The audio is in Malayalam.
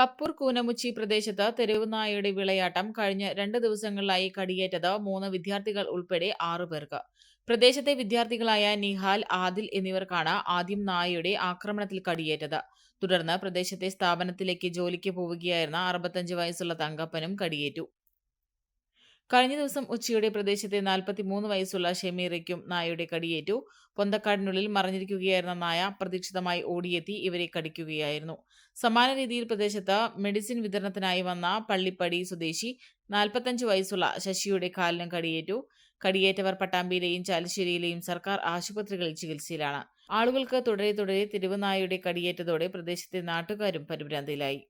കപ്പൂർ കൂനമുച്ചി പ്രദേശത്ത് തെരുവുനായയുടെ വിളയാട്ടം കഴിഞ്ഞ രണ്ട് ദിവസങ്ങളിലായി കടിയേറ്റത് മൂന്ന് വിദ്യാർത്ഥികൾ ഉൾപ്പെടെ ആറുപേർക്ക് പ്രദേശത്തെ വിദ്യാർത്ഥികളായ നിഹാൽ ആദിൽ എന്നിവർക്കാണ് ആദ്യം നായയുടെ ആക്രമണത്തിൽ കടിയേറ്റത്. തുടർന്ന് പ്രദേശത്തെ സ്ഥാപനത്തിലേക്ക് ജോലിക്ക് പോവുകയായിരുന്ന അറുപത്തഞ്ച് വയസ്സുള്ള തങ്കപ്പനും കടിയേറ്റു. കഴിഞ്ഞ ദിവസം ഉച്ചയുടെ പ്രദേശത്തെ നാൽപ്പത്തിമൂന്ന് വയസ്സുള്ള ഷെമീറയ്ക്കും നായയുടെ കടിയേറ്റു. പൊന്തക്കാടിനുള്ളിൽ മറിഞ്ഞിരിക്കുകയായിരുന്ന നായ പ്രതീക്ഷിതമായി ഓടിയെത്തി ഇവരെ കടിക്കുകയായിരുന്നു. സമാന രീതിയിൽ പ്രദേശത്ത് മെഡിസിൻ വിതരണത്തിനായി വന്ന പള്ളിപ്പടി സ്വദേശി നാൽപ്പത്തഞ്ച് വയസ്സുള്ള ശശിയുടെ കാലിനും കടിയേറ്റു. കടിയേറ്റവർ പട്ടാമ്പിയിലെയും ചാലശ്ശേരിയിലെയും സർക്കാർ ആശുപത്രികളിൽ ചികിത്സയിലാണ്. ആളുകൾക്ക് തുടരെ തുടരെ തിരുവനായയുടെ കടിയേറ്റതോടെ പ്രദേശത്തെ നാട്ടുകാരും പരിഭ്രാന്തിയിലായി.